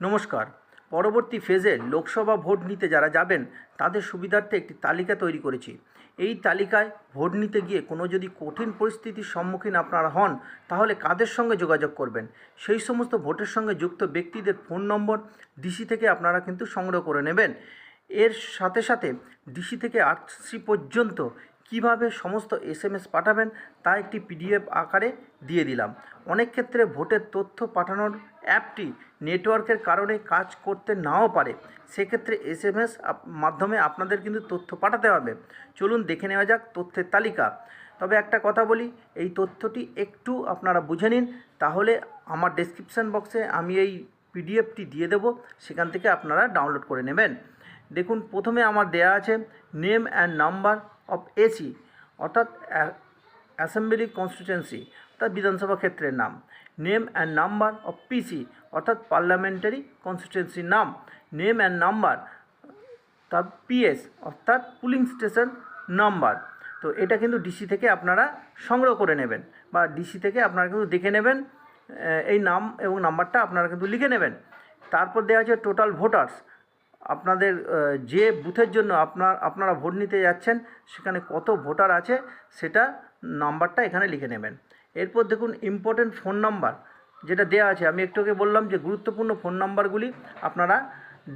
নমস্কার। পরবর্তী ফেজে লোকসভা ভোট নিতে যারা যাবেন, তাদের সুবিধার্থে একটি তালিকা তৈরি করেছি। এই তালিকায় ভোট নিতে গিয়ে কোনো যদি কঠিন পরিস্থিতির সম্মুখীন আপনারা হন, তাহলে কাদের সঙ্গে যোগাযোগ করবেন? সেই সমস্ত ভোটের সঙ্গে যুক্ত ব্যক্তিদের ফোন নম্বর ডিসি থেকে আপনারা কিন্তু সংগ্রহ করে নেবেন। এর সাথে সাথে ডিসি থেকে আরসি পর্যন্ত কীভাবে সমস্ত এসএমএস পাঠাবেন তা একটি পিডিএফ আকারে দিয়ে দিলাম। অনেক ক্ষেত্রে ভোটের তথ্য পাঠানোর অ্যাপটি নেটওয়ার্কের কারণে কাজ করতে নাও পারে। সেক্ষেত্রে এসএমএস মাধ্যমে আপনাদের কিন্তু তথ্য পাঠাতে হবে। চলুন দেখে নেওয়া যাক তথ্যের তালিকা। তবে একটা কথা বলি, এই তথ্যটি একটু আপনারা বুঝে নিন, তাহলে আমার ডেসক্রিপশান বক্সে আমি এই পিডিএফটি দিয়ে দেবো, সেখান থেকে আপনারা ডাউনলোড করে নেবেন। দেখুন, প্রথমে আমার দেয়া আছে name and number of AC অর্থাৎ অ্যাসেম্বলি কনস্টিটুয়েন্সি অর্থাৎ বিধানসভা ক্ষেত্রের নাম। Name and number of PC অর্থাৎ পার্লামেন্টারি কনস্টিটুয়েন্সির নাম। নেম অ্যান্ড নাম্বার তার পিএস অর্থাৎ পুলিং স্টেশন নাম্বার তো এটা কিন্তু ডিসি থেকে আপনারা সংগ্রহ করে নেবেন বা ডিসি থেকে আপনারা কিন্তু দেখে নেবেন এই নাম এবং নাম্বারটা আপনারা কিন্তু লিখে নেবেন। তারপর দেওয়া আছে টোটাল ভোটার্স আপনাদের যে বুথের জন্য আপনার, আপনারা ভোট নিতে যাচ্ছেন, সেখানে কত ভোটার আছে সেটা নাম্বারটা এখানে লিখে নেবেন। এরপর দেখুন ইম্পর্টেন্ট ফোন নাম্বার যেটা দেওয়া আছে, আমি একটু আগে বললাম যে গুরুত্বপূর্ণ ফোন নাম্বারগুলি আপনারা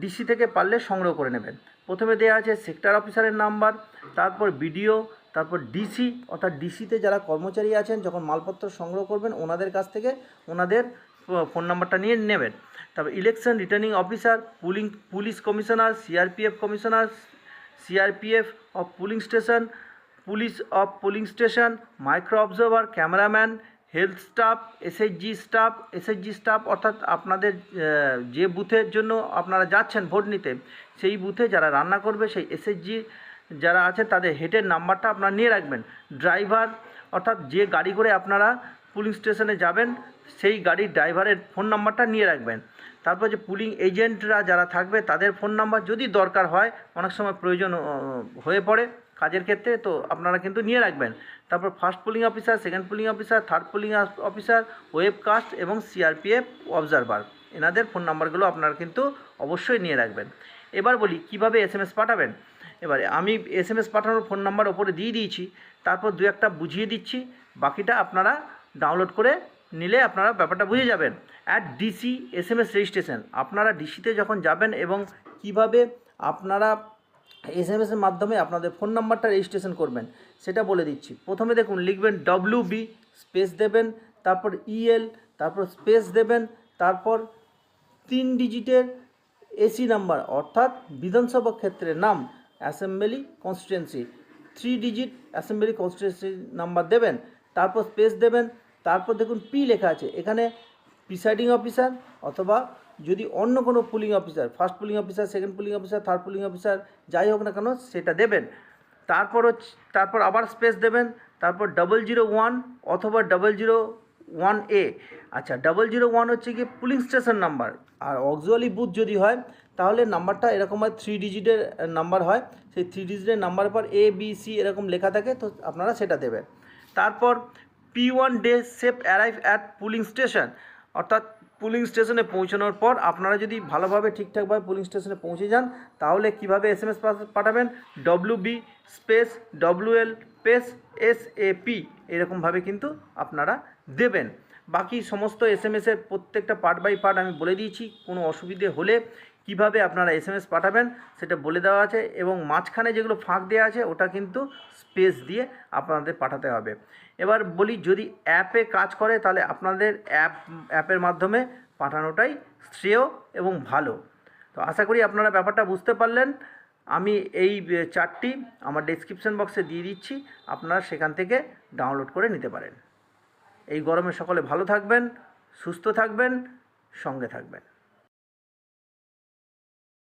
ডিসি থেকে পারলে সংগ্রহ করে নেবেন। প্রথমে দেওয়া আছে সেক্টর অফিসারের নাম্বার তারপর বিডিও তারপর ডিসি অর্থাৎ ডিসিতে যারা কর্মচারী আছেন, যখন মালপত্র সংগ্রহ করবেন, ওনাদের কাছ থেকে ওনাদের ফোন নাম্বারটা নিয়ে নেবেন। তারপর election returning officer polling police commissioner CRPF commissioner CRPF of polling station police of polling station micro observer cameraman health staff SHG staff SHG staff অর্থাৎ আপনাদের যে বুথের জন্য আপনারা যাচ্ছেন ভোট নিতে, সেই বুথে যারা রান্না করবে, সেই এসএইচজি যারা আছে তাদের হেডের নাম্বারটা আপনারা নিয়ে রাখবেন। ড্রাইভার অর্থাৎ যে গাড়ি করে আপনারা পুলিং স্টেশনে যাবেন, সেই গাড়ির ড্রাইভারের ফোন নাম্বারটা নিয়ে রাখবেন। তারপর যে পুলিং এজেন্টরা যারা থাকবে, তাদের ফোন নাম্বার যদি দরকার হয়, অনেক সময় প্রয়োজন হয়ে পড়ে কাজের ক্ষেত্রে, তো আপনারা কিন্তু নিয়ে রাখবেন। তারপর first polling officer, second polling officer, third polling officer, webcast এবং সিআরপিএফ অবজারভার, এনাদের ফোন নাম্বারগুলো আপনারা কিন্তু অবশ্যই নিয়ে রাখবেন। এবার বলি, কীভাবে এসএমএস পাঠাবেন? এবারে আমি এসএমএস পাঠানোর ফোন নাম্বার ওপরে দিয়ে দিয়েছি, তারপর দু একটা বুঝিয়ে দিচ্ছি, বাকিটা আপনারা ডাউনলোড করে নিলে আপনারা ব্যাপারটা বুঝে যাবেন। At DC S M S registration আপনারা ডিসিতে যখন যাবেন এবং কীভাবে আপনারা এস এম এসের মাধ্যমে আপনাদের ফোন নাম্বারটা রেজিস্ট্রেশন করবেন, সেটা বলে দিচ্ছি। প্রথমে দেখুন, লিখবেন ডব্লিউ বি স্পেস দেবেন, তারপর ইএল তারপর স্পেস দেবেন, তারপর তিন ডিজিটের এসি নাম্বার অর্থাৎ বিধানসভা ক্ষেত্রের নাম assembly constituency three digit assembly constituency number দেবেন। তারপর স্পেস দেবেন, তারপর দেখুন পি লেখা আছে। এখানে প্রিসাইডিং অফিসার অথবা যদি অন্য কোনো polling officer first polling officer second polling officer third polling officer যাই হোক না কেন, সেটা দেবেন। তারপর তারপর আবার স্পেস দেবেন, তারপর ডবল জিরো ওয়ান অথবা ডবল জিরো ওয়ান এ আচ্ছা ডবল জিরো ওয়ান হচ্ছে কি পুলিং স্টেশন নাম্বার আর অক্সুয়ালি বুথ যদি হয়, তাহলে নাম্বারটা এরকম হয় থ্রি ডিজিটের নাম্বার হয়। সেই থ্রি ডিজিটের নাম্বার পর এ বি সি এরকম লেখা থাকে, তো আপনারা সেটা দেবেন। তারপর P one day safe arrive at polling station অর্থাৎ পুলিং স্টেশনে পৌঁছানোর পর আপনারা যদি ভালোভাবে ঠিকঠাকভাবে পুলিং স্টেশনে পৌঁছে যান, তাহলে কীভাবে এস এম এস পাঠাবেন? W B space W L space S A P এরকমভাবে কিন্তু আপনারা দেবেন। বাকি সমস্ত এস এম এসের প্রত্যেকটা পার্ট বাই পার্ট আমি বলে দিয়েছি, কোনো অসুবিধে হলে কীভাবে আপনারা এস এম এস পাঠাবেন সেটা বলে দেওয়া আছে এবং মাঝখানে যেগুলো ফাঁক দেওয়া আছে ওটা কিন্তু স্পেস দিয়ে আপনাদের পাঠাতে হবে। এবার বলি যদি অ্যাপে কাজ করে তাহলে আপনাদের অ্যাপ অ্যাপের মাধ্যমে পাঠানোটাই শ্রেয় এবং ভালো। তো আশা করি আপনারা ব্যাপারটা বুঝতে পারলেন। আমি এই চারটি আমার ডেসক্রিপশন বক্সে দিয়ে দিচ্ছি। আপনারা সেখান থেকে ডাউনলোড করে নিতে পারেন। এই গরমে সকলে ভালো থাকবেন, সুস্থ থাকবেন, সঙ্গে থাকবেন।